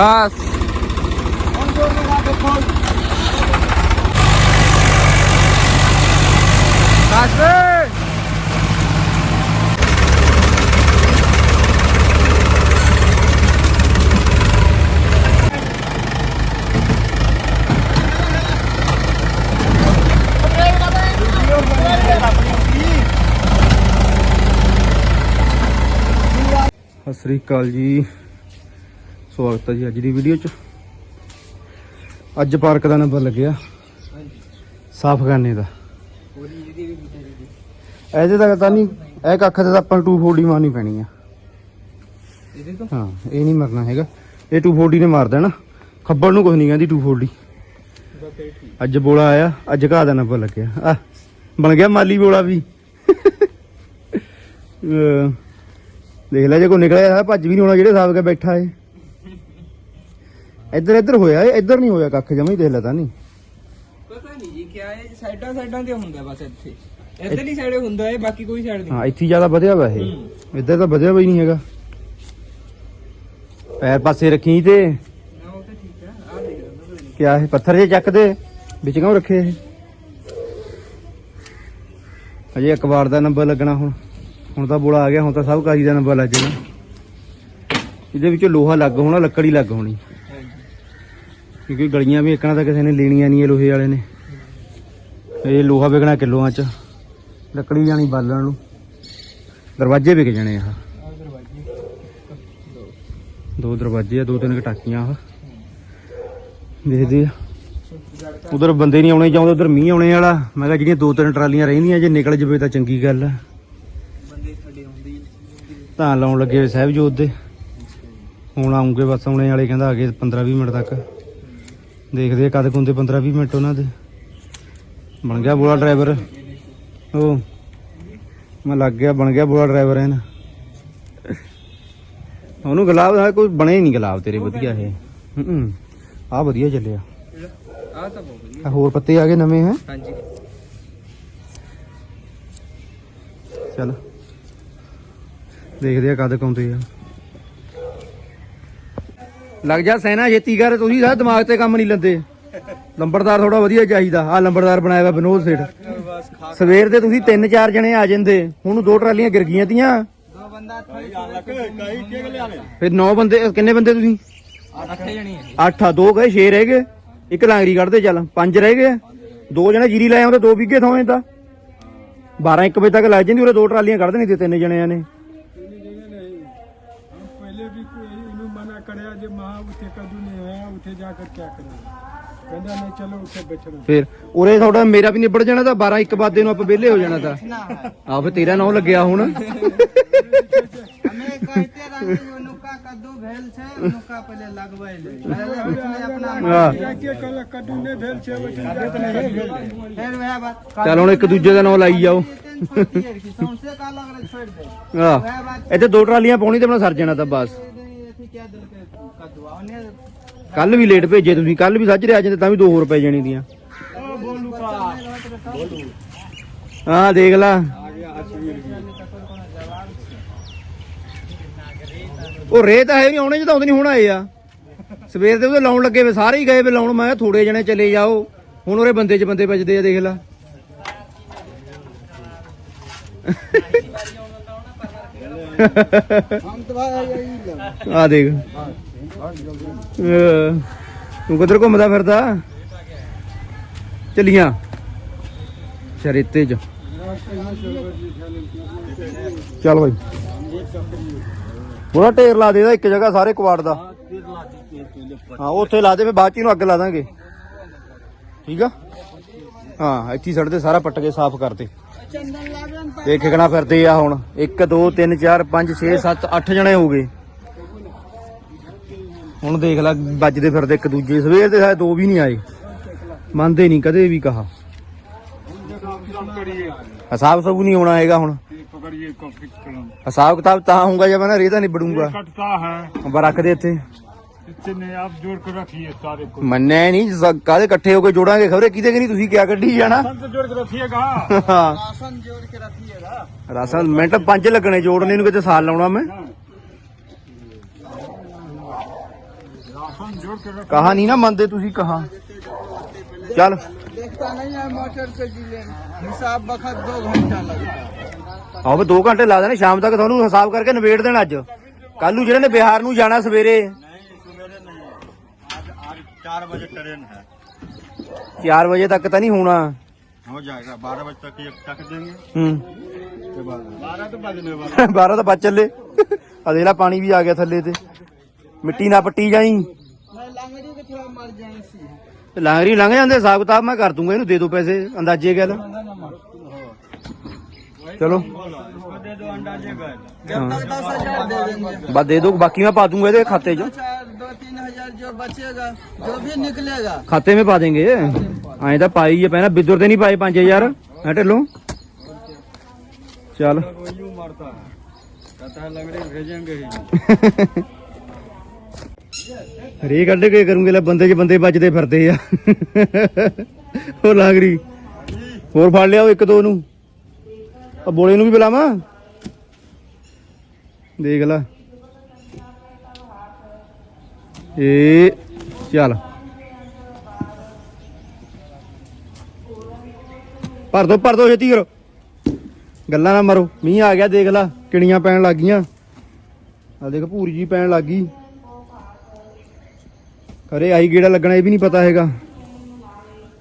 ਬਸ ਹੁਣ ਜੋੜ ਲਗਾ ਦੇਖੋ ਬਸ ਸਤਿ ਸ੍ਰੀ ਅਕਾਲ ਜੀ। ਸਵਾਗਤ ਹੈ ਜੀ ਅੱਜ ਦੀ ਵੀਡੀਓ ਚ। ਅੱਜ ਪਾਰਕ ਦਾ ਨੰਬਰ ਲੱਗਿਆ। ਸਾਫ਼ ਕਰਨੇ ਦਾ। ਦੀ ਇਹਦੇ ਤੱਕ ਤਾਂ ਨਹੀਂ ਇਹ ਕੱਖ ਤੇ ਤਾਂ ਆਪਾਂ ਨੂੰ 240 ਮਾਰਨੀ ਪੈਣੀ ਆ। ਇਹਦੇ ਤੋਂ? ਹਾਂ ਇਹ ਨਹੀਂ ਮਰਨਾ ਹੈਗਾ। ਇਹ 240 ਨੇ ਮਾਰ ਦੇਣਾ। ਖੱਬਲ ਨੂੰ ਕੁਝ ਨਹੀਂ ਕਹਿੰਦੀ 240 ਬਕੇ ਠੀਕ। ਅੱਜ ਬੋਲਾ ਆਇਆ ਅੱਜ ਘਾਹ ਦਾ ਨੰਬਰ ਲੱਗਿਆ। ਆ ਬਣ ਗਿਆ ਮਾਲੀ ਬੋਲਾ ਵੀ। ਦੇਖ ਲੈ ਜੇ ਕੋਈ ਨਿਕਲਿਆ ਭੱਜ ਵੀ ਨਹੀਂ ਹੋਣਾ ਜਿਹੜੇ ਹਿਸਾਬ ਕੇ ਬੈਠਾ ਏ ਇੱਧਰ ਇੱਧਰ ਹੋਇਆ ਏ ਇੱਧਰ ਨਹੀਂ ਹੋਇਆ ਕੱਖ ਜਮਾ ਹੀ ਦੇਖ ਲੈ ਤਾਂ ਨਹੀਂ। ਪਤਾ ਨਹੀਂ ਜੀ ਕਿਆ ਹੈ ਸਾਈਡਾਂ ਸਾਈਡਾਂ ਤੇ ਹੁੰਦਾ ਬਸ ਇੱਥੇ। ਇੱਧਰਲੀ ਸਾਈਡੇ ਹੁੰਦਾ ਹੈ ਬਾਕੀ ਕੋਈ ਸਾਈਡ ਨਹੀਂ। ਹਾਂ ਇੱਥੇ ਜ਼ਿਆਦਾ ਵਧਿਆ ਵਾ ਇਹ। ਇੱਧਰ ਤਾਂ ਵਧਿਆ ਵੀ ਨਹੀਂ ਹੈਗਾ। ਪੈਰ ਪਾਸੇ ਰੱਖੀ ਤੇ। ਕਿਆ ਇਹ ਪੱਥਰ ਜੇ ਚੱਕਦੇ ਵਿੱਚ ਕਿਉਂ ਰੱਖੇ ਇਹ? ਅਜੇ ਇੱਕ ਵਾਰ ਦਾ ਨੰਬਰ ਲੱਗਣਾ ਹੁਣ। ਹੁਣ ਤਾਂ ਬੋਲਾ ਆ ਗਿਆ ਹੁਣ ਤਾਂ ਸਭ ਕਾਜੀ ਦਾ ਨੰਬਰ ਲੱਗ ਜਾਣਾ। ਇਹਦੇ ਵਿੱਚੋਂ ਲੋਹਾ ਲੱਗ ਹੋਣਾ ਲੱਕੜੀ ਲੱਗ ਹੋਣੀ। ਕਿਉਂਕਿ ਗਲੀਆਂ ਵੀ ਇੱਕਣਾ ਤਾਂ ਕਿਸੇ ਨੇ ਲੈਣੀਆਂ ਨਹੀਂ, ਇਹ ਲੋਹੇ ਵਾਲੇ ਨੇ। ਇਹ ਲੋਹਾ ਵਿਕਣਾ ਕਿਲੋਆਂ ਚ, ਲੱਕੜੀ ਜਾਣੀ ਬਾਲਣ ਨੂੰ। ਦਰਵਾਜ਼ੇ ਵਿਕ ਜਾਣੇ ਆ। ਦੋ ਦਰਵਾਜ਼ੇ ਆ, ਦੋ ਤਿੰਨ ਕਟਾਕੀਆਂ ਆ। ਦੇਖਦੇ ਆ। ਉਧਰ ਬੰਦੇ ਨਹੀਂ ਆਉਣੇ ਚਾਹੁੰਦੇ, ਉਧਰ ਮੀਂਹ ਆਉਣੇ ਵਾਲਾ। ਮੈਂ ਕਿਹਾ ਜਿਹੜੀਆਂ ਦੋ ਤਿੰਨ ਟਰਾਲੀਆਂ ਰਹਿੰਦੀਆਂ, ਜੇ ਨਿਕਲ ਜਵੇ ਤਾਂ ਚੰਗੀ ਗੱਲ ਆ। ਬੰਦੇ ਸਾਡੇ ਆਉਂਦੇ ਹੀ ਲਾਉਣ ਲੱਗੇ ਹੋਏ ਸਾਹਿਬ ਜੋਤ ਦੇ। ਹੁਣ ਆਉਂਗੇ ਬਸ, ਆਉਣੇ ਵਾਲੇ ਕਹਿੰਦਾ ਆ ਗਏ 15 20 ਮਿੰਟ ਤੱਕ। ਦੇਖਦੇ ਆ ਕਦ ਕੁੰਦੇ 15 20 ਮਿੰਟ ਉਹਨਾਂ ਦੇ। ਬਣ ਗਿਆ ਬੋਲਾ ਡਰਾਈਵਰ। ਉਹ ਮੈਂ ਲੱਗ ਗਿਆ ਬਣ ਗਿਆ ਬੋਲਾ ਡਰਾਈਵਰ ਹੈ ਨਾ ਉਹਨੂੰ ਗੁਲਾਬ ਦਾ ਕੋਈ ਬਣੇ ਹੀ ਨਹੀਂ ਗੁਲਾਬ ਤੇਰੇ ਵਧੀਆ ਇਹ। ਹੂੰ ਆ ਵਧੀਆ ਚੱਲਿਆ। ਆ ਤਾਂ ਬਹੁਤ ਵਧੀਆ। ਆਹ ਹੋਰ ਪੱਤੇ ਆ ਗਏ ਨਵੇਂ ਹੈ? ਹਾਂਜੀ। ਚੱਲ। ਦੇਖਦੇ ਆ ਕਦ ਕਾਉਂਦੇ ਆ। ਲੱਗ ਜਾ ਸੈਨਾ ਛੇਤੀ ਕਰ, ਤੁਸੀਂ ਸਾਰਾ ਦਿਮਾਗ ਤੇ ਕੰਮ ਨਹੀਂ ਲੈਂਦੇ। ਲੰਬੜਦਾਰ ਥੋੜਾ ਵਧੀਆ ਚਾਹੀਦਾ। ਆ ਲੰਬੜਦਾਰ ਬਣਾਇਆ ਵਾ ਵਿਨੋਦ ਸੇਠ। ਸਵੇਰ ਦੇ ਤੁਸੀਂ ਤਿੰਨ ਚਾਰ ਜਣੇ ਆ ਜਾਂਦੇ। ਹੁਣ ਦੋ ਟਰਾਲੀਆਂ ਗਿਰ ਗਈਆਂ ਤੀਆਂ। ਫਿਰ ਨੌ ਬੰਦੇ, ਕਿੰਨੇ ਬੰਦੇ ਤੁਸੀਂ? ਅੱਠ ਜਣੇ ਹੈ ਆ, ਦੋ ਗਏ 6 ਰਹਿ ਗਏ। ਇੱਕ ਲਾਂਗਰੀ ਕੱਢਦੇ, ਚੱਲ, ਪੰਜ ਰਹਿ ਗਏ। ਦੋ ਜਣੇ ਜੀਰੀ ਲੈ ਆਉਂਦੇ, ਦੋ ਵਿਗੇ ਥਾਵੇਂ ਤਾਂ 12 1 ਵਜੇ ਤੱਕ ਲੱਗ ਜਾਂਦੀ, ਉਰੇ ਦੋ ਟਰਾਲੀਆਂ ਕੱਢ ਦੇਣੀ ਤੇ ਤਿੰਨ ਜਣਿਆਂ ਨੇ। ਕਰਿਆ ਜੇ ਮਹਾ ਉੱਥੇ ਕਦੋਂ ਨਹੀਂ ਆਇਆ ਉੱਥੇ ਜਾ ਕੇ ਕਿਆ ਕਰੀਏ? ਕਹਿੰਦਾ ਮੈਂ ਚਲੋ ਉੱਥੇ ਬੈਠਣਾ। ਫਿਰ ਉਰੇ ਤੁਹਾਡਾ ਮੇਰਾ ਵੀ ਨਿਬੜ ਜਾਣਾ ਤਾਂ 12 1 ਬਾਦੇ ਨੂੰ ਆਪਾਂ ਵਿਹਲੇ ਹੋ ਜਾਣਾ ਤਾਂ। ਆ ਫਿਰ ਤੇਰਾ ਨਾਂ ਲੱਗਿਆ ਹੁਣ। कहते ਹੁਣ ਇੱਕ ਦੂਜੇ ਦਾ ਨਾਮ ਲਾਈ ਜਾਓ। ਸੌਂਸੇ ਕਾ ਇੱਥੇ ਦੋ ਟਰਾਲੀਆਂ ਪਾਉਣੀ ਤੇ ਆਪਣਾ ਸਰ ਜਾਣਾ ਤਾਂ ਬਸ। ਕੱਲ ਵੀ ਲੇਟ ਭੇਜੇ ਤੁਸੀਂ ਕੱਲ ਵੀ ਸੱਜ ਰਿਆ ਜਾਂਦੇ ਤਾਂ ਵੀ 2 ਰੁਪਏ ਜਾਣੀ ਦੀਆਂ। ਉਹ ਦੇਖ ਲਾ। ਉਹ ਰੇ ਹੈ ਨਹੀਂ ਆਉਣੇ ਜਦੋਂ ਨਹੀਂ ਹੁਣ ਆਏ ਆ। ਸਵੇਰ ਦੇ ਉਹਦੇ ਲਾਉਣ ਲੱਗੇ ਵੇ ਸਾਰੇ ਹੀ ਗਏ ਵੇ ਲਾਉਣ ਮੈਂ ਥੋੜੇ ਜਣੇ ਚਲੇ ਜਾਓ। ਹੁਣ ਉਹਰੇ ਬੰਦੇ ਚ ਬੰਦੇ ਵੱਜਦੇ ਆ ਦੇਖ ਲਾ। ਆ ਦੇਖ। ਤੂੰ ਕਿੱਧਰ ਘੁੰਮਦਾ ਫਿਰਦਾ? ਚੱਲੀਆਂ। ਸ਼ਰੀਤੇ ਚ। ਚੱਲ ਬਾਈ। ਪੂਰਾ ਢੇਰ ਲਾ ਦੇਦਾ ਇੱਕ ਜਗ੍ਹਾ ਸਾਰੇ ਕੁਆਟ ਦਾ। ਹਾਂ, ਉੱਥੇ ਲਾ ਦੇ ਫੇ ਬਾਅਦ ਚ ਅੱਗ ਲਾ ਦਾਂਗੇ। ਠੀਕ ਆ? ਹਾਂ, ਇੱਥੇ ਸੜ ਦੇ ਸਾਰਾ ਪੱਟ ਕੇ ਸਾਫ਼ ਕਰ ਦੇ ਦੇਖਣਾ ਫਿਰਦੇ ਆ ਹੁਣ। 1 2 3 4 5 6 7 8 ਜਣੇ ਹੋ ਗਏ। ਹੁਣ ਦੇਖ ਲੈ ਵੱਜਦੇ ਫਿਰਦੇ ਇੱਕ ਦੂਜੇ ਸਵੇਰ ਦੇ ਸਾਡੇ ਦੋ ਵੀ ਨਹੀਂ ਆਏ। ਮੰਨਦੇ ਨਹੀਂ ਕਦੇ ਵੀ ਕਹਾ। ਹਿਸਾਬ ਸਭ ਨਹੀਂ ਹੋਣਾ ਹੈਗਾ ਹੁਣ। ਹਿਸਾਬ ਕਿਤਾਬ ਤਾਂ ਹੋਊਗਾ ਜੇ ਮੈਂ ਨਾ ਨਹੀਂ ਬੜੂੰਗਾ ਕਟਤਾ ਹੈ ਦੇ ਇੱਥੇ। ਨੇ ਆਪ ਸਾਰੇ ਮੰਨਿਆ ਨਹੀਂ ਕਾਦੇ ਇਕੱਠੇ ਹੋ ਕੇ ਜੋੜਾਂਗੇ ਖਬਰੇ? ਕਿਤੇ ਕਿ ਨਹੀਂ ਤੁਸੀਂ ਕਿਆ ਕੱਢੀ ਜਾਣਾ? ਰਾਸ਼ਨ ਜੋੜ ਕੇ ਰੱਖੀਏਗਾ ਰਾਸ਼ਨ ਮਿੰਟ ਪੰਜ ਲੱਗਣੇ ਜੋੜਨੇ ਨੂੰ ਕਿਤੇ ਸਾਲ ਲਾਉਣਾ ਮੈਂ। ਕਹਾ ਨਹੀਂ ਨਾ ਮੰਨਦੇ ਤੁਸੀਂ ਕਹਾ ਚੱਲ देखता नहीं है मोटर के जिले में हिसाब बखत दो घंटा लगता है ਆਹ ਵੀ 2 ਘੰਟੇ ਲਾ ਦੇਣੇ ਸ਼ਾਮ ਤੱਕ ਤੁਹਾਨੂੰ ਹਿਸਾਬ ਕਰਕੇ ਨਿਬੇੜ ਦੇਣਾ ਅੱਜ ਕੱਲ ਨੂੰ ਜਿਹੜੇ ਨੇ ਬਿਹਾਰ ਨੂੰ ਜਾਣਾ ਸਵੇਰੇ चार बजे ट्रेन है 4 ਵਜੇ ਤੱਕ ਤਾਂ ਨਹੀਂ ਹੋਣਾ हो जाएगा बारह बजे तक एक तक देंगे ਹੂੰ के बाद बारह तो बजने वाला 12 ਤਾਂ ਬਚ ਚੱਲੇ ਆ ਦੇਖ ਲੈ ਪਾਣੀ ਵੀ ਆ ਗਿਆ ਥੱਲੇ ਤੇ ਮਿੱਟੀ ਨਾ ਪੱਟੀ ਜਾਈ मैं लांगड़ी के थोड़ा इमरजेंसी है ਲਾਂਗਰੀ ਲੰਘ ਜਾਂਦੇ ਹਿਸਾਬ ਕਿਤਾਬ ਮੈਂ ਕਰ ਦੂੰਗਾ ਇਹਨੂੰ ਦੇ ਦੋ ਪੈਸੇ ਅੰਦਾਜ਼ੇ ਗੱਲ ਚਲੋ दे दो अंदाजे गए जब तक दस हजार दे देंगे ਬਸ ਦੇ ਦੋ ਬਾਕੀ ਮੈਂ ਪਾ ਦੂੰਗਾ ਇਹਦੇ ਖਾਤੇ 'ਚ चार दो तीन हजार जो बचेगा जो भी निकलेगा ਖਾਤੇ 'ਮੇ ਪਾ ਦੇਂਗੇ ਐਂ ਤਾਂ ਪਾਈ ਹੈ ਪਹਿਲਾਂ ਬਿੱਦਰ ਤੇ ਨਹੀਂ ਪਾਏ 5000 ਐ ਢਿੱਲੋਂ ਚੱਲ वो यूं मारता है कहता है लंगड़े भेजेंगे ही ਰੇ ਕੱਢ ਕੇ ਕਰੂੰਗੇ ਲੈ, ਬੰਦੇ 'ਚ ਬੰਦੇ ਵੱਜਦੇ ਫਿਰਦੇ ਆ। ਉਹ ਲਾਂਗਰੀ। ਹੋਰ ਫੜ ਲਿਆਓ ਇੱਕ ਦੋ ਨੂੰ। ਆ ਬੋਲੇ ਨੂੰ ਵੀ ਬੁਲਾਵਾਂ। ਦੇਖ ਲੈ। ਏ, ਚੱਲ। ਭਰ ਦੋ ਭਰ ਦੋ ਛੇਤੀ ਕਰੋ। ਗੱਲਾਂ ਨਾ ਮਾਰੋ। ਮੀਂਹ ਆ ਗਿਆ, ਦੇਖ ਲੈ। ਕਿਣੀਆਂ ਪੈਣ ਲੱਗ ਗਈਆਂ। ਆ ਦੇਖ, ਭੂਰੀ ਜੀ ਪੈਣ ਲੱਗ ਗਈ। ਅਰੇ ਆਈ ਗੇੜਾ ਲੱਗਣਾ, ਇਹ ਵੀ ਨਹੀਂ ਪਤਾ ਹੈਗਾ।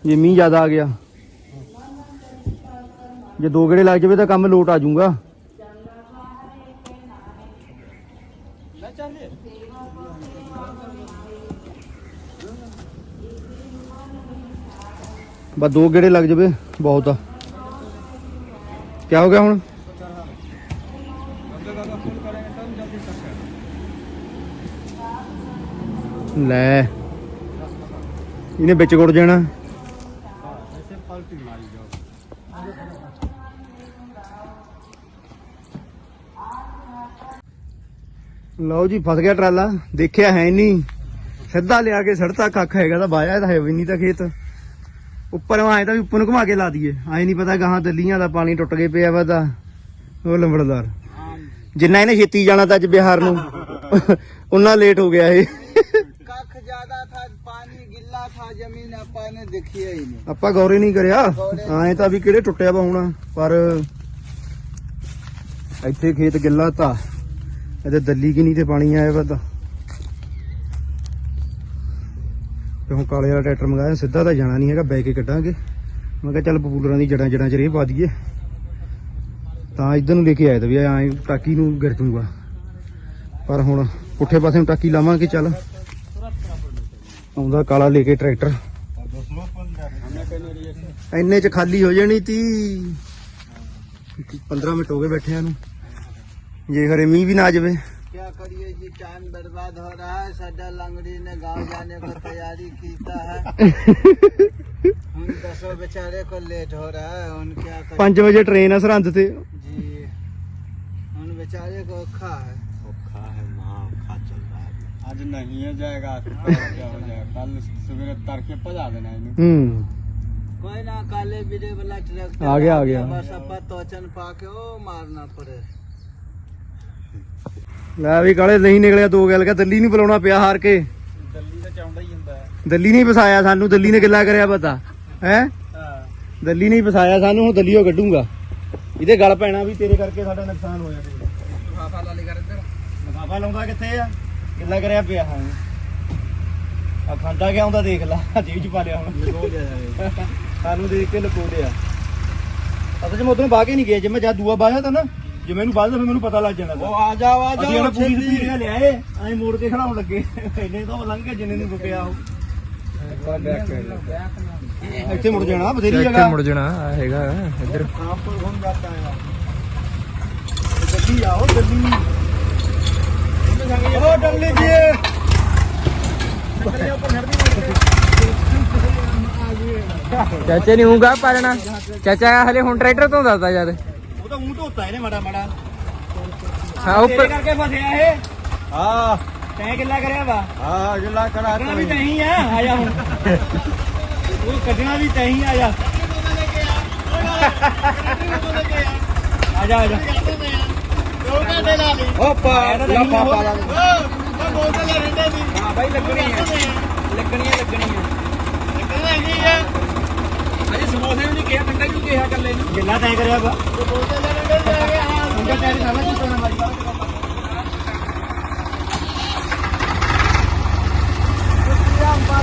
ਜੇ ਮੀਂਹ ਜ਼ਿਆਦਾ ਆ ਗਿਆ। ਜੇ ਦੋ ਗੇੜੇ ਲੱਗ ਜਾਵੇ ਤਾਂ ਕੰਮ ਲੋਟ ਆ ਜਾਊਗਾ। ਬਸ ਦੋ ਗੇੜੇ ਲੱਗ ਜਾਵੇ, ਬਹੁਤ ਆ। ਕੀ ਹੋ ਗਿਆ ਹੁਣ? ਲੈ। ਇਹਨੇ ਵਿੱਚ ਗੁੜ ਜਾਣਾ। ਲਓ ਜੀ, ਫਸ ਗਿਆ ਟਰਾਲਾ। ਦੇਖਿਆ ਹੈ ਨਹੀਂ। ਸਿੱਧਾ ਲਿਆ ਕੇ ਸੜਤਾ ਕੱਖ ਹੈਗਾ ਤਾਂ ਬਾਇਆ ਤਾਂ ਹੈ ਵੀ ਨਹੀਂ ਤਾਂ ਖੇਤ। ਉੱਪਰ ਆਏ ਤਾਂ ਵੀ ਉੱਪਰ ਨੂੰ ਘੁਮਾ ਕੇ ਲਾ ਦਈਏ। ਆਏ ਨਹੀਂ ਪਤਾ ਗਾਹਾਂ ਦੱਲੀਆਂ ਦਾ ਪਾਣੀ ਟੁੱਟ ਗਏ ਪਿਆ ਵਾ ਤਾਂ। ਉਹ ਲੰਬੜਦਾਰ। ਜਿੰਨਾ ਇਹਨੇ ਛੇਤੀ ਜਾਣਾ ਤਾਂ ਅੱਜ ਬਿਹਾਰ ਨੂੰ। ਉਹਨਾਂ ਲੇਟ ਹੋ ਗਿਆ ਇਹ। ਆਪਾਂ ਗੌਰ ਹੀ ਨਹੀਂ ਕਰਿਆ? ਐਂ ਤਾਂ ਵੀ ਕਿਹੜੇ ਟੁੱਟਿਆ ਵਾ ਹੋਣਾ ਪਰ ਇੱਥੇ ਖੇਤ ਗਿੱਲਾ ਤਾਂ। ਇਹਦੇ ਦੱਲੀ ਕਿ ਨਹੀਂ ਤੇ ਪਾਣੀ ਆਇਆ ਵਾ ਤਾਂ। ਤੇ ਹੁਣ ਕਾਲੇ ਵਾਲਾ ਟਰੈਕਟਰ ਮੰਗਾਇਆ ਸਿੱਧਾ ਤਾਂ ਜਾਣਾ ਨਹੀਂ ਹੈਗਾ ਬੈ ਕੇ ਕੱਢਾਂਗੇ। ਮੈਂ ਕਿਹਾ ਚੱਲ ਪਪੂਲਰਾਂ ਦੀ ਜੜਾਂ ਜੜਾਂ 'ਚ ਰੇਹ ਪਾ ਦਈਏ। ਤਾਂ ਇਧਰ ਨੂੰ ਲੈ ਕੇ ਆਇਆ ਤਾਂ ਵੀ ਐਂ ਟਾਕੀ ਨੂੰ ਗਿਰ ਜੂਗਾ। ਪਰ ਹੁਣ ਪੁੱਠੇ ਪਾਸੇ ਨੂੰ ਟਾਕੀ ਲਾਵਾਂਗੇ ਚੱਲ। ਆਉਂਦਾ ਕਾਲਾ ਲੈ ਕੇ ਟਰੈਕਟਰ ਇੰਨੇ ਚ ਖਾਲੀ ਹੋ ਜਾਣੀ ਤੀ 15 ਮਿੰਟ ਹੋ ਗਏ ਬੈਠਿਆਂ ਨੂੰ ਜੇ ਖਰੇ ਮੀਂਹ ਵੀ ਨਾ ਆ ਜਾਵੇ क्या करिए जी टाइम बर्बाद हो रहा है सड्डा लंगड़ी ने गांव जाने को तैयारी कीता है हम दसों बेचारे को लेट हो रहा है उन क्या करें 5 वजे ट्रेन है सरहंद ਤੇ जी उन बेचारे को औखा है आज नहीं है जाएगा कल क्या हो जाएगा कल सवेरे तड़के पजा देना इन्हें ਹੂੰ कोई ना काले बीड़े वाला ट्रैक्टर आ गया, आ गया। बस अपा तोचन पाके ओ मारना पड़े ਲੈ ਵੀ ਕਾਲੇ ਨਹੀਂ ਨਿਕਲਿਆ ਦੋ ਗੱਲ ਕਾ ਦੱਲੀ ਨਹੀਂ ਬੁਲਾਉਣਾ ਪਿਆ ਹਾਰ ਕੇ दिल्ली से चाउंडा ही ਹੁੰਦਾ है ਦੱਲੀ ਨਹੀਂ ਫਸਾਇਆ ਸਾਨੂੰ ਦੱਲੀ ਨੇ ਗਿੱਲਾ ਕਰਿਆ ਪਤਾ ਹੈ हां ਦੱਲੀ ਨਹੀਂ ਫਸਾਇਆ ਸਾਨੂੰ ਹੁਣ ਦੱਲੀਓ ਕੱਢੂਗਾ ਇਹਦੇ ਗਲ ਪੈਣਾ ਵੀ ਤੇਰੇ ਕਰਕੇ ਸਾਡਾ ਨੁਕਸਾਨ ਹੋਇਆ ਤੇ फाफा लाली कर इधर ਲਫਾਫਾ ਲਾਉਂਦਾ ਕਿੱਥੇ ਆ ਕਿੱਲਾ ਕਰਿਆ ਪਿਆ ਹਾਂ? ਆ ਖਾਂਦਾ ਗਿਆ ਹੁੰਦਾ ਦੇਖ ਲਾ ਜੀਬ ਚ ਪਾ ਲਿਆ ਹੁਣ। ਲਗੋ ਗਿਆ ਸਾਨੂੰ ਦੇਖ ਕੇ ਲਕੋ ਲਿਆ ਅਸਲ ਚ ਉਦੋਂ ਬਾਹ ਨਹੀਂ ਗਿਆ ਜੇ ਮੈਂ ਜਦ ਦੂਆ ਤਾਂ ਨਾ ਜੇ ਮੈਨੂੰ ਬਾਅਦ ਫਿਰ ਮੈਨੂੰ ਪਤਾ ਲੱਗ ਜਾਣਾ ਉਹ ਆ ਜਾ ਆ ਜਾ ਅਸੀਂ ਪੂਰੀ ਸਪੀਡ ਨਾਲ ਲਿਆਏ ਐਂ ਮੋੜ ਕੇ ਖੜਾਉਣ ਲੱਗੇ। ਇੰਨੇ ਤੋਂ ਲੰਘ ਕੇ ਜਿੰਨੇ ਨੂੰ ਰੁਕਿਆ ਉਹ। ਇੱਥੇ ਮੁੜ ਜਾਣਾ ਬਥੇਰੀ ਜਗ੍ਹਾ। ਇੱਥੇ ਮੁੜ ਜਾਣਾ ਹੈਗਾ ਇੱਧਰ। ਆਪ ਕੋਲ ਹੁਣ ਜਾਂਦਾ ਹੈ ਗੱਡੀ ਆਓ ਗੱਡੀ। ओ डल्ली जी ਚਾਚੇ ਨਹੀਂ ਹੂੰਗਾ ਪਾਲਣਾ ਚਾਚਾ ਹਲੇ ਹੁਣ ਟਰੈਕਟਰ ਤੋਂ ਦੱਸਦਾ ਜਦ ਉਹ ਤਾਂ ਊਂ ਧੋਤਾ ਇਹਨੇ ਮਾੜਾ ਮਾੜਾ ਹਾਂ ਤੇਰੇ ਉੱਪਰ ਕਰਕੇ ਫਸਿਆ ਇਹ हाँ ਤੈਂ ਕਿੱਲਾ ਕਰਿਆ ਵਾ हाँ गिला करा ਕੱਢਣਾ ਵੀ ਤਹੀਂ ਆ ਆ ਜਾ ਹੁਣ ਉਹ ਕੱਢਣਾ ਵੀ ਤਹੀਂ ਆ ਜਾ ਆ ਜਾ ਆ ਜਾ ਦੋ ਘੰਟੇ ਲਾ ਲਈ ਉਹ ਪਾ ਲੱਭਾ ਪਾ ਲਾ ਉਹ ਦੋ ਘੰਟੇ ਰਹਿੰਦੇ ਸੀ। ਹਾਂ ਬਾਈ ਲੱਗਣੀ ਹੈ ਲੱਗਣੀ ਹੈ ਲੱਗਣੀ ਹੈ ਲੱਗਣੀ ਹੈਗੀ ਹੈ ਅਜੇ ਸਮੋਸੇ ਵੀ ਨਹੀਂ ਕਿਹਾ ਠੰਡਾ ਕਿਉਂ ਕਿਹਾ ਕੱਲੇ ਨੂੰ। ਗਿੱਲਾ ਤੈਂ ਕਰਿਆ ਬਾ ਦੋ ਘੰਟੇ ਰਹਿੰਦੇ ਸੀ ਹਾਂ ਠੰਡਾ ਟੈਰੀ ਸਾਰਾ ਕੀ ਕਰਨਾ ਮਾਰੀ। ਬਾ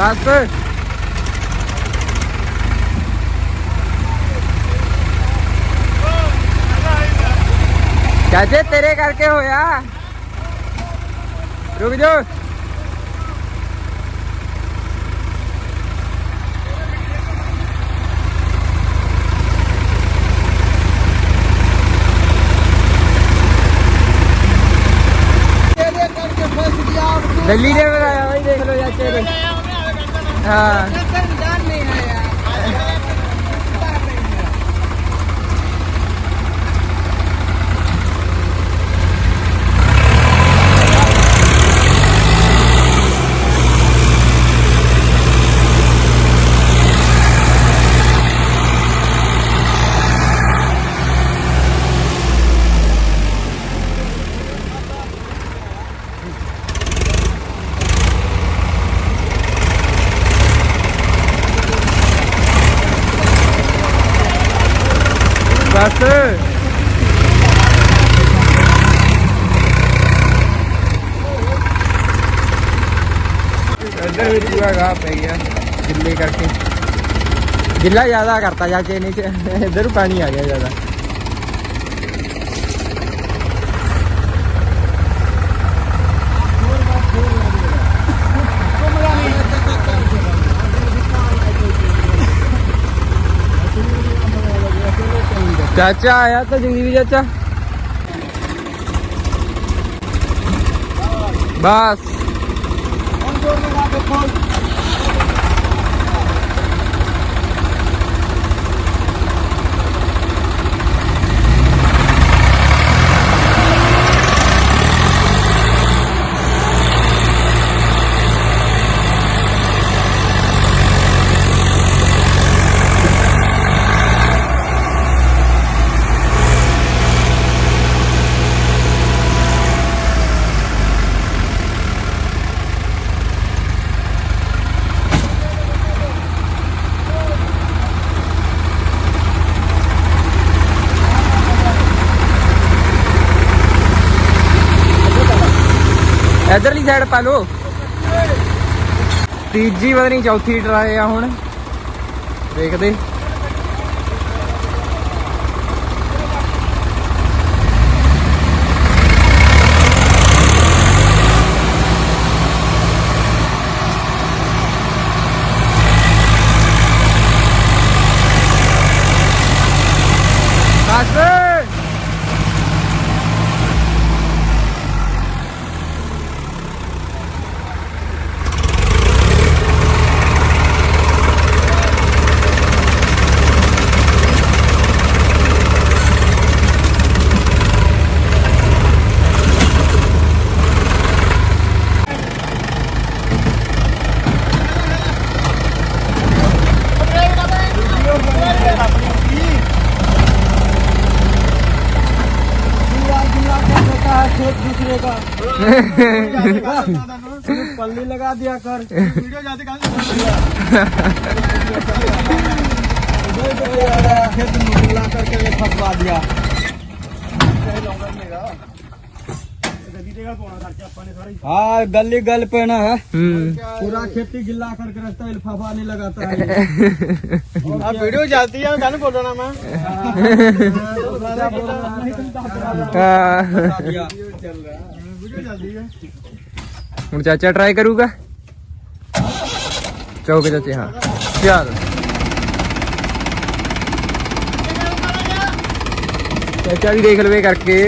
पे चाचे तेरे करके हो यार रुक जाओ दिल्ली ने बनाया भाई देख लो यार चेहरे ਹਾਂ ਗਿੱਲਾ ਜ਼ਿਆਦਾ ਕਰਤਾ ਚਾਚੇ ਨੇ ਚ- ਪਾਣੀ ਆ ਗਿਆ ਜ਼ਿਆਦਾ। ਚਾਚਾ ਆਇਆ ਤਾਂ ਜਗਦੀਪ ਚਾਚਾ। ਬਸ। ਇਧਰਲੀ ਸਾਈਡ ਪਾ ਲਓ। ਤੀਜੀ ਪਤਾ ਨਹੀਂ ਚੌਥੀ ਟਰਾਏ ਆ ਹੁਣ। ਦੇਖਦੇ। पल्ली लगा दिया कर वीडियो जाते खेत में ला करके ये फंसवा दिया हाँ गली गल पे ना है ਹੂੰ पूरा खेती गिल्ला करके रखता है लिफाफा नहीं लगाता है अब वीडियो जाती है गाने बोल रहा मैं ਹਾਂ वीडियो चल रहा है ਹੁਣ ਚਾਚਾ ਟਰਾਈ ਕਰੂਗਾ? ਚੌਕ ਚਾਚੇ? ਹਾਂ। ਚੱਲ ਚਾਚਾ ਵੀ ਦੇਖ ਲਵੇ ਕਰਕੇ।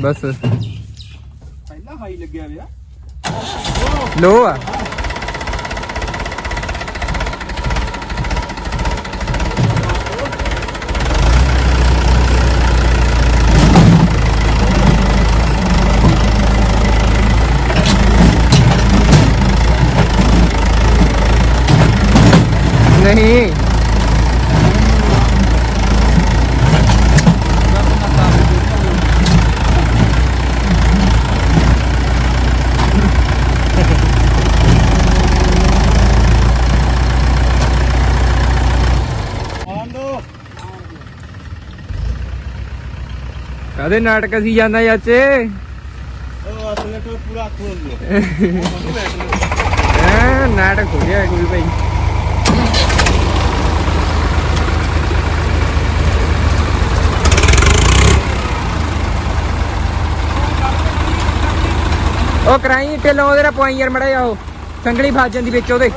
ਬਸ। ਪਹਿਲਾਂ ਹਾਈ ਲੱਗਿਆ ਵਿਆ ਲੋ ਆ। ਕਾਦੇ ਨਾਟਕ ਅਸੀਂ ਜਾਂਦਾ ਚਾਚੇ ਉਹ ਅਸਲੇ ਤੋਂ ਪੂਰਾ ਖੋਲ ਲੋ ਐ ਨਾਟਕ ਹੋ ਗਿਆ ਕੋਈ ਭਾਈ। ਉਹ ਕਰਾਈ ਢਿੱਲੋਂ ਉਹਦੇ ਨਾਲ ਯਾਰ ਮੜਾ ਉਹ। ਸੰਗਲੀ ਫਸ ਜਾਂਦੀ ਵਿੱਚ ਉਹਦੇ।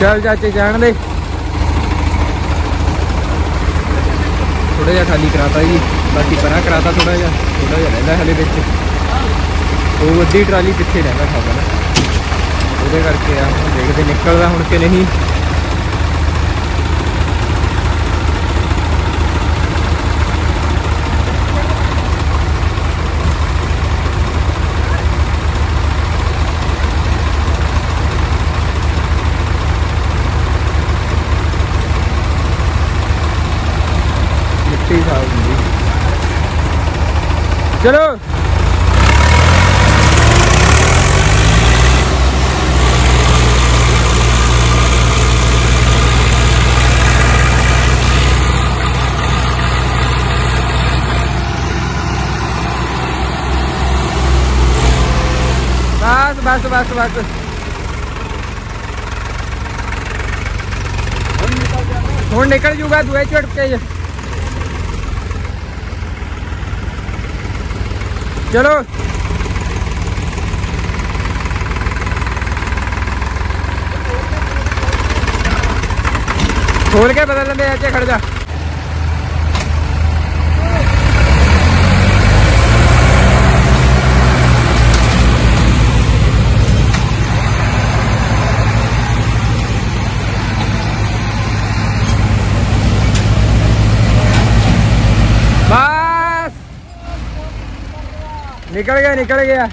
ਚੱਲ ਚਾਚੇ ਜਾਣ ਦੇ। ਥੋੜਾ ਜਿਹਾ ਖਾਲੀ ਕਰਾਤਾ ਜੀ। ਬਾਕੀ ਪਰਾਂ ਕਰਾਤਾ ਥੋੜਾ ਜਿਹਾ। ਥੋੜਾ ਜਿਹਾ ਰਹਿੰਦਾ ਹਲੇ ਵਿੱਚ। ਉਹ ਅੱਧੀ ਟਰਾਲੀ ਕਿੱਥੇ ਰਹਿੰਦਾ ਖਾਦਾ ਉਹਦੇ ਕਰਕੇ ਆ ਦੇਖਦੇ ਨਿਕਲਦਾ ਹੁਣ ਕਿ ਨਹੀਂ ਮਿੱਟੀ ਸਾਫ਼ ਹੁੰਦੀ ਚਲੋ ਬਸ ਬਸ ਬਸ ਬਸ ਹੁਣ ਨਿਕਲ ਜੂਗਾ ਦੂਏ ਝਟਕੇ ਚਲੋ। ਖੋਲ ਕੇ ਬਦਲ ਲੈਂਦੇ ਆ ਖੜ ਜਾ ਬਸ ਨਿਕਲ ਗਿਆ ਨਿਕਲ ਗਿਆ।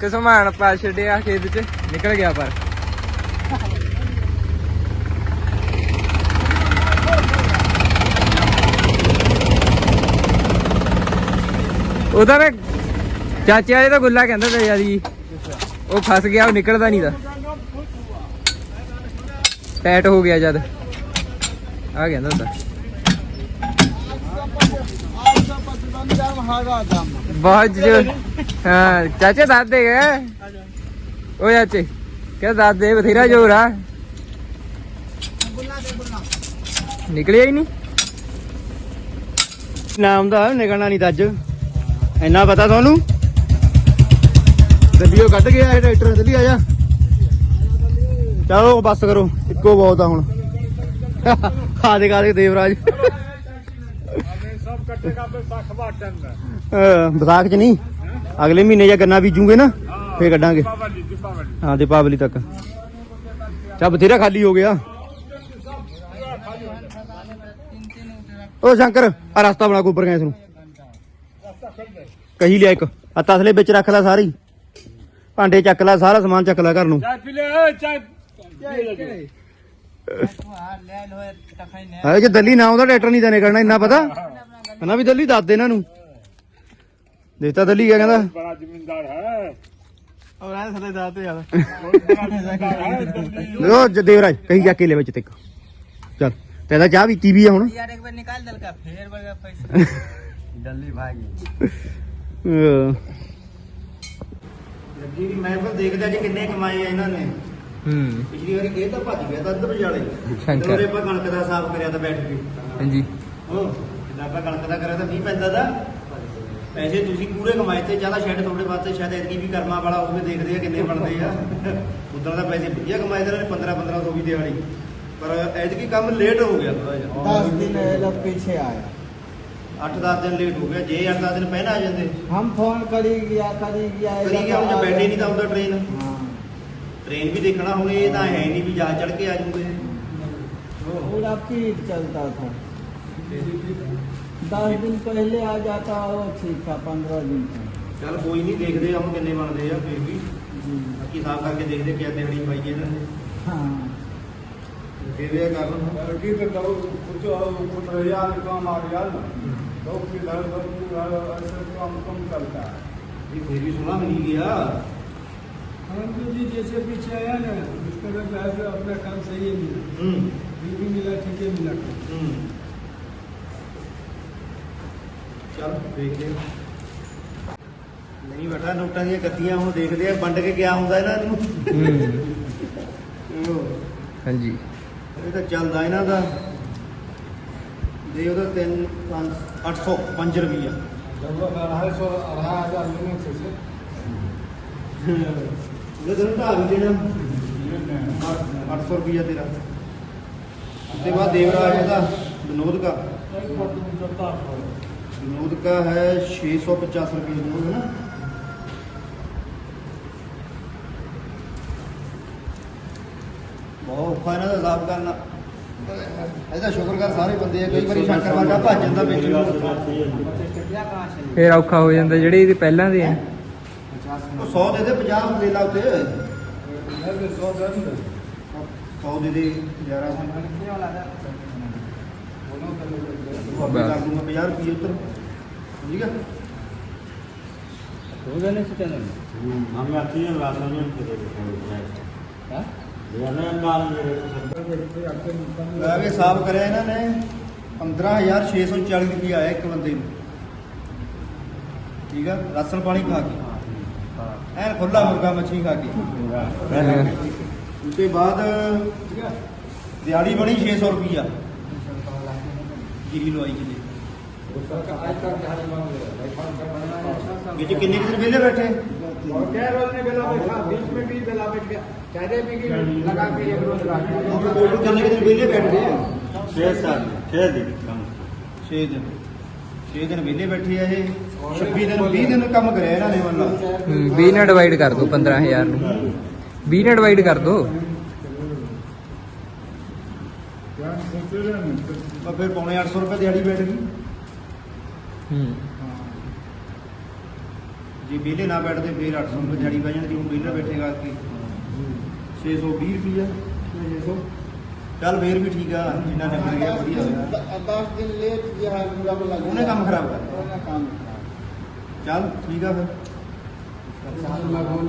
ਕਿਸਮਾਨ ਪਾ ਛੱਡਿਆ ਖੇਤ ਚ, ਨਿਕਲ ਗਿਆ ਪਰ। ਉਹਦਾ ਮੈਂ ਚਾਚੇ ਵਾਲੇ ਤਾਂ ਗੁੱਲਾ ਕਹਿੰਦਾ ਤਾ ਯਾਰ ਜੀ, ਉਹ ਫਸ ਗਿਆ, ਉਹ ਨਿਕਲਦਾ ਨਹੀਂ ਦਾ ਟੈਟ ਹੋ ਗਿਆ ਜਦ। ਆ ਕਹਿੰਦਾ ਹੁੰਦਾ। ਬਹੁਤ ਜੋ ਹਾਂ ਚਾਚੇ ਦੱਸ ਦੇ ਗਏ ਓ ਚਾਚੇ ਕਿਹ ਦੱਸ ਦੇ ਬਥੇਰਾ ਜੋਰ ਆ ਨਿਕਲਿਆ ਹੀ ਨਹੀਂ ਨਾਮ ਦਾ ਨਿਕਲਣਾ ਨਹੀਂ ਤਾਂ ਅੱਜ ਇੰਨਾ ਪਤਾ ਤੁਹਾਨੂੰ ਦਿੱਲੀੋਂ ਕੱਢ ਗਿਆ ਇਹ ਟਰੈਕਟਰ ਦਿੱਲੀ ਆ ਜਾ ਚਲੋ ਬੱਸ ਕਰੋ ਇੱਕੋ ਬਹੁਤ ਆ ਹੁਣ ਖਾ ਦੇ ਖਾ ਦੇ ਦੇਵਰਾਜ ਕੱਟੇਗਾ ਦਾ ਵਿਸਾਖ ਚ ਨਹੀਂ? ਅਗਲੇ ਮਹੀਨੇ ਜਾਂ ਗੰਨਾ ਬੀਜੂਗੇ ਨਾ ਫੇਰ ਕੱਢਾਂਗੇ। ਦੀਪਾਵਲੀ ਦੀਪਾਵਲੀ। ਹਾਂ ਦੀਪਾਵਲੀ ਤੱਕ। ਚਾ ਬਥੇਰਾ ਖਾਲੀ ਹੋ ਗਿਆ। ਓ ਸ਼ੰਕਰ ਆ ਰਸਤਾ ਬਣਾ ਕੋਪਰ ਗੈਸ ਨੂੰ। ਕਹੀ ਲਿਆ ਇੱਕ। ਆ ਤਸਲੇ ਵਿੱਚ ਰੱਖ ਲੈ ਸਾਰੀ। ਭਾਂਡੇ ਚੱਕ ਲੈ ਸਾਰਾ ਸਮਾਨ ਚੱਕ ਲੈ ਘਰ ਨੂੰ। ਚਾਹ ਪੀ ਲੈ ਓਏ ਚਾਹ। ਲੈ ਲੋ ਹੈ ਜੇ ਦਿੱਲੀ ਨਾ ਆਉਂਦਾ ਟਰੈਕਟਰ ਨਹੀਂ ਦੇਣੇ ਕਰਨਾ ਇੰਨਾ ਪਤਾ? ਹਨਾ ਵੀ ਦੱਲੀ ਦੱਸ ਦੇ ਇਹਨਾਂ ਨੂੰ। ਦੇਤਾ ਦੱਲੀ ਕਹਿੰਦਾ। ਬੜਾ ਜ਼ਮੀਂਦਾਰ ਹੈ। ਔਰ ਐ ਸਾਡੇ ਦਾਤੇ ਯਾਰ। ਲੋ ਜਦੇਵ ਰਾਜ ਕਹੀ ਜਾ ਕੇ ਲੈ ਵਿੱਚ ਤੱਕ। ਚਲ ਤੇਰਾ ਚਾਹ ਵੀ ਟੀਵੀ ਆ ਹੁਣ। ਯਾਰ ਇੱਕ ਵਾਰ ਨਿਕਾਲ ਦਲ ਕਾ ਫੇਰ ਵਰਗਾ ਪੈਸੇ। ਦੱਲੀ ਭਾਗੀ ਲੱਗੀ ਦੀ ਮੈਂ ਕੋਲ ਦੇਖਦਾ ਜੀ ਕਿੰਨੇ ਕਮਾਏ ਆ ਇਹਨਾਂ ਨੇ। ਹੂੰ। ਪਿਛਲੀ ਵਾਰੀ ਇਹ ਭੱਜ ਗਿਆ ਤਾਂ ਅੰਦਰ ਜਾਲੇ ਆਪਾਂ ਕਣਕ ਦਾ ਸਾਫ਼ ਕਰਿਆ ਤਾਂ ਬੈਠ ਕੇ ਹਾਂਜੀ। ਹੋ ਜਦੋਂ ਆਪਾਂ ਕਣਕ ਦਾ ਕਰਿਆ ਤਾਂ ਮੀਂਹ ਪੈਂਦਾ ਦਾ ਪੈਸੇ ਤੁਸੀਂ ਪੂਰੇ ਕਮਾਏ ਤੇ ਜਿਆਦਾ ਸ਼ੈੱਡ ਤੁਹਾਡੇ ਵਾਸਤੇ ਸ਼ਾਇਦ ਐਤਕੀ ਵੀ ਕਰਮਾ ਵਾਲਾ ਹੋਵੇ ਦੇਖਦੇ ਆ ਕਿੰਨੇ ਬਣਦੇ ਆ ਉਦੋਂ ਦਾ ਪੈਸੇ ਵਧੀਆ ਕਮਾਏ ਤੇ 15 1500 ਵੀ ਦਿਹਾੜੀ ਪਰ ਐਤਕੀ ਕੰਮ ਲੇਟ ਹੋ ਗਿਆ ਥੋੜਾ ਜਿਹਾ दस दिन ये लोग पीछे आया 8-10 ਦਿਨ ਲੇਟ ਹੋ ਗਿਆ ਜੇ 8-10 ਦਿਨ ਪਹਿਲਾਂ ਆ ਜਾਂਦੇ हम फोन करी गया करी गया ये ਕਰੀ लोग ਗਿਆ ਹੁਣ ਜੇ आ ਬੈਠੇ गए। ਨਹੀਂ ਤਾਂ ਹੁੰਦਾ ਟ੍ਰੇਨ हाँ। ਟ੍ਰੇਨ ਵੀ ਦੇਖਣਾ ਹੁਣ ਇਹ ਤਾਂ ਹੈ ਨਹੀਂ ਵੀ ਜਹਾਜ਼ ਚੜ ਕੇ ਆ ਜੂਗੇ पूरा पीट चलता था दस दिन पहले आ जाता वो ठीक था पंद्रह दिन का ਚੱਲ ਕੋਈ ਨਹੀਂ ਦੇਖਦੇ ਆ ਹੁਣ ਕਿੰਨੇ ਬਣਦੇ ਆ ਫਿਰ ਵੀ जी ਬਾਕੀ ਸਾਫ ਕਰਕੇ ਦੇਖਦੇ ਕਿਆ ਦਿਹਾੜੀ ਪਾਈ ਇਹਨਾਂ ਨੇ हाँ ਫਿਰ ਇਹ ਕਰ ਲਓ लड़की तो दो कुछ कुछ रियाल कम आ गया ना दो किधर दो किधर ऐसे कम कम चलता है ਇਹ ਫਿਰ ਵੀ ਸੁਣਾ ਮਿਲ ਗਿਆ परंतु जी जैसे पीछे आया ना उस तरह जो है सो अपना काम सही है मिला ਹੂੰ बिल भी मिला ठीक है मिला ਹੂੰ ਚਲ ਦੇਖਦੇ ਨਹੀਂ ਬਟਾ ਨੋਟਾਂ ਦੀਆਂ ਕੱਤੀਆਂ ਹੁਣ ਦੇਖਦੇ ਆ ਵੰਡ ਕੇ ਗਿਆ ਹੁੰਦਾ ਇਹਨਾਂ ਨੂੰ। ਹਾਂਜੀ। ਇਹ ਤਾਂ ਚੱਲਦਾ ਇਹਨਾਂ ਦਾ। ਦੇ ਉਹਦਾ 3 5 805 ਰੁਪਈਆ। ਉਹਨੇ ਤੈਨੂੰ ਢਾਲ ਵੀ ਦੇਣਾ। 800 ਰੁਪਈਆ ਤੇਰਾ। ਤੇ ਬਾਅਦ ਦੇਵਰਾਜ ਦਾ ਵਿਨੋਦ ਕਰ। विनोद का है छः सौ पचास रुपये विनोद है ना ਬਹੁਤ ਔਖਾ ਇਹਨਾਂ ਦਾ ਹਿਸਾਬ ਕਰਨਾ ਇਹਦਾ ਸ਼ੁਕਰ ਕਰ ਸਾਰੇ ਬੰਦੇ ਆ ਕਈ ਵਾਰੀ ਸ਼ੰਕਰ ਵਰਗਾ ਭੱਜ ਜਾਂਦਾ ਵਿੱਚ ਨੂੰ ਫੇਰ ਔਖਾ ਹੋ ਜਾਂਦਾ ਜਿਹੜੇ ਇਹਦੇ ਪਹਿਲਾਂ ਦੇ ਆ ਉਹ 100 ਦੇ ਦੇ 50 ਦੇ ਲਾ ਉੱਤੇ सौ दस 100 ਦੇ ਦੇ 11 दोनों का ਕਰ ਦੂੰਗਾ 50 ਰੁਪਏ ਉੱਤਰ ਠੀਕ ਹੈ हम आती है राशन में दे देते हैं ਲੈ ਕੇ ਸਾਫ ਕਰਿਆ ਇਹਨਾਂ ਨੇ 15640 ਰੁਪਏ ਆਇਆ ਇੱਕ ਬੰਦੇ ਨੂੰ ਠੀਕ ਆ ਰਾਸ਼ਨ ਪਾਣੀ ਖਾ ਕੇ ਐਨ ਖੁੱਲਾ ਮੁਰਗਾ ਮੱਛੀ ਖਾ ਕੇ ਉਸਕੇ ਬਾਅਦ ਦਿਹਾੜੀ ਬਣੀ 600 ਰੁਪਿਆ ਕਿਹੜੀ ਲਵਾਈ ਕਿਤੇ? ਵਿੱਚ ਕਿੰਨੇ ਕਿਸ ਬੈਠੇ? ਕੋਲ ਕਿੰਨੇ ਕਿਸ ਵੇਲੇ ਬੈਠੇ 6 ਸਾਲ 6 ਦਿਨ ਕੰਮ। 6 ਦਿਨ। 6 ਦਿਨ ਵੇਲੇ ਬੈਠੇ ਆ ਇਹ। 26 ਦਿਨ 20 ਦਿਨ ਕੰਮ ਕਰਿਆ ਇਹਨਾਂ ਨੇ ਮਤਲਬ 20 ਨਾਲ ਡਿਵਾਈਡ ਕਰ ਦੋ 15000 ਨੂੰ। 20 ਨਾਲ ਡਿਵਾਈਡ ਕਰ ਦੋ। ਯਾਰ ਸੋਚੋ ਨਾ? ਤਾਂ ਫਿਰ ਪੌਣੇ 800 ਰੁਪਏ ਦਿਹਾੜੀ ਬੈਠਣੀ ਹੂੰ। ਜੇ ਵਿਹਲੇ ਨਾ ਬੈਠਦੇ ਫਿਰ 800 ਰੁਪਏ ਦਿਹਾੜੀ ਬਹਿ ਜਾਂਦੀ ਹੁਣ ਵਿਹਲਾ ਬੈਠੇਗਾ ਕਿ 620 ਰੁਪਏ ਚੱਲ ਫੇਰ ਵੀ ਠੀਕ ਆ ਜਿੰਨਾ ਨਿਕਲ ਗਿਆ ਵਧੀਆ ਹੋਇਆ। 10 ਦਿਨ ਲੇਟ ਗਿਆ ਪੂਰਾ ਲੱਗ ਉਹਨੇ ਕੰਮ ਖਰਾਬ ਕਰ ਚੱਲ ਠੀਕ ਆ ਫਿਰ।